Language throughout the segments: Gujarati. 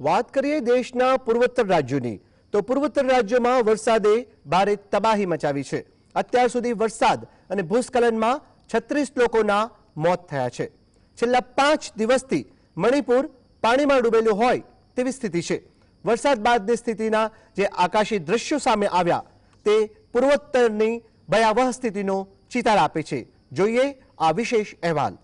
વાત કરીએ દેશના પૂર્વોત્તર રાજ્યોની, તો પૂર્વોત્તર રાજ્યોમાં વરસાદે ભારે તબાહી મચાવી છે. અત્યાર સુધી વરસાદ અને ભૂસ્ખલનમાં છત્રીસ લોકોના મોત થયા છે. છેલ્લા પાંચ દિવસથી મણિપુર પાણીમાં ડૂબેલું હોય તેવી સ્થિતિ છે. વરસાદ બાદની સ્થિતિના જે આકાશી દ્રશ્યો સામે આવ્યા, તે પૂર્વોત્તરની ભયાવહ સ્થિતિનો ચિતાર આપે છે. જોઈએ આ વિશેષ અહેવાલ.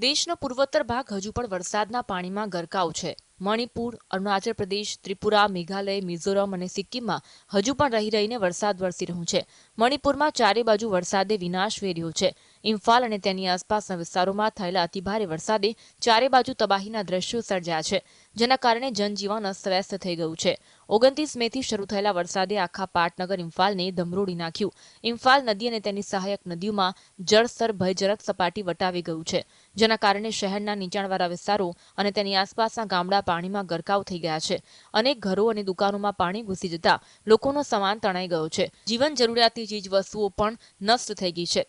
દેશનો પૂર્વોત્તર ભાગ હજુ પણ વરસાદના પાણીમાં ગરકાવ છે. મણિપુર, અરુણાચલ પ્રદેશ, ત્રિપુરા, મેઘાલય, મિઝોરમ અને સિક્કિમમાં હજુ પણ રહી રહીને વરસાદ વરસી રહ્યું છે. મણિપુરમાં ચારે બાજુ વરસાદે વિનાશ વેર્યો છે. ઇમ્ફાલ અને તેની આસપાસના વિસ્તારોમાં થયેલા અતિભારે વરસાદે ચારે બાજુ તબાહીના દ્રશ્યો સર્જ્યા છે, જેના કારણે જનજીવન અસ્તવ્યસ્ત થઈ ગયું છે. ઓગણત્રીસ મેથી શરૂ થયેલા વરસાદે આખા પાટનગર ઇમ્ફાલને ધમરોડી નાખ્યું. ઇમ્ફાલ નદી અને તેની સહાયક નદીઓમાં જળસ્તર ભયજનક સપાટી વટાવી ગયું છે, જેના કારણે શહેરના નીચાણવાળા વિસ્તારો અને તેની આસપાસના ગામડા પાણીમાં ગરકાવ થઈ ગયા છે. અનેક ઘરો અને દુકાનોમાં પાણી ઘૂસી જતા લોકોનો સામાન તણાઈ ગયો છે. જીવન જરૂરિયાતની ચીજ વસ્તુઓ પણ નષ્ટ થઈ ગઈ છે.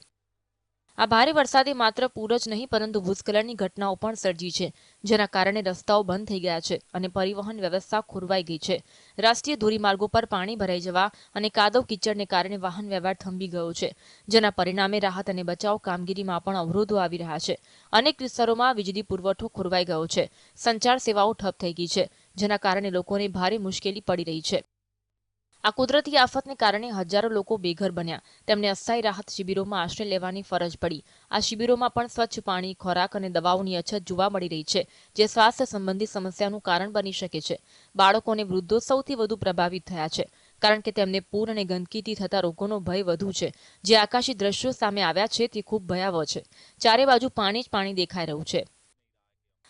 આ ભારે વરસાદે માત્ર પૂર જ નહીં, પરંતુ ભૂસ્ખલનની ઘટનાઓ પણ સર્જી છે, જેના કારણે રસ્તાઓ બંધ થઈ ગયા છે અને પરિવહન વ્યવસ્થા ખોરવાઈ ગઈ છે. રાષ્ટ્રીય ધોરીમાર્ગો પર પાણી ભરાઈ જવા અને કાદવ કિચડને કારણે વાહન વ્યવહાર થંભી ગયો છે, જેના પરિણામે રાહત અને બચાવ કામગીરીમાં પણ અવરોધો આવી રહ્યા છે. અનેક વિસ્તારોમાં વીજળી પુરવઠો ખોરવાઈ ગયો છે. સંચાર સેવાઓ ઠપ થઈ ગઈ છે, જેના કારણે લોકોને ભારે મુશ્કેલી પડી રહી છે. આ કુદરતી આફતને કારણે હજારો લોકો બેઘર બન્યા. તેમને અસ્થાયી રાહત શિબિરોમાં આશ્રય લેવાની ફરજ પડી. આ શિબિરોમાં પણ સ્વચ્છ પાણી, ખોરાક અને દવાઓની અછત જોવા મળી રહી છે, જે સ્વાસ્થ્ય સંબંધી સમસ્યાનું કારણ બની શકે છે. બાળકો અને વૃદ્ધો સૌથી વધુ પ્રભાવિત થયા છે, કારણ કે તેમને પૂર અને ગંદકીથી થતા રોગોનો ભય વધુ છે. જે આકાશી દ્રશ્યો સામે આવ્યા છે, તે ખૂબ ભયાવહ છે. ચારે બાજુ પાણી જ પાણી દેખાઈ રહ્યું છે.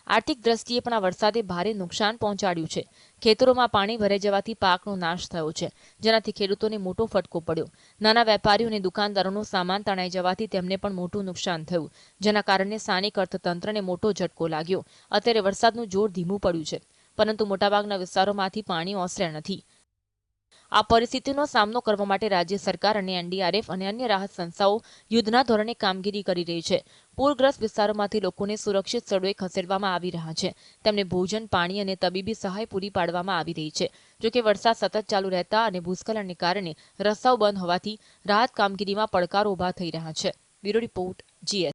આર્થિક દ્રષ્ટિએ પણ આ વરસાદે ભારે નુકસાન પહોંચાડ્યું છે. ખેતરોમાં પાણી ભરાઈ જવાથી પાકનો નાશ થયો છે. જેનાથી ખેડૂતોને મોટો ફટકો પડ્યો. નાના વેપારીઓ અને દુકાનદારોનો સામાન તણાઈ જવાથી તેમને પણ મોટું નુકસાન થયું, જેના કારણે સ્થાનિક અર્થતંત્રને મોટો ઝટકો લાગ્યો. અત્યારે વરસાદનું જોર ધીમું પડ્યું છે. પરંતુ મોટાભાગના વિસ્તારોમાંથી પાણી ઓસર્યા નથી. આ પરિસ્થિતિનો સામનો કરવા માટે રાજ્ય સરકાર અને એનડીઆરએફ અને અન્ય રાહત સંસ્થાઓ યુદ્ધના ધોરણે કામગીરી કરી રહી છે. પૂરગ્રસ્ત વિસ્તારોમાંથી લોકોને સુરક્ષિત સ્થળોએ ખસેડવામાં આવી રહ્યા છે. તેમને ભોજન, પાણી અને તબીબી સહાય પૂરી પાડવામાં આવી રહી છે. જોકે વરસાદ સતત ચાલુ રહેતા અને ભૂસ્ખલનને કારણે રસ્તાઓ બંધ હોવાથી રાહત કામગીરીમાં પડકારો ઊભા થઈ રહ્યા છે. Bureau report GS.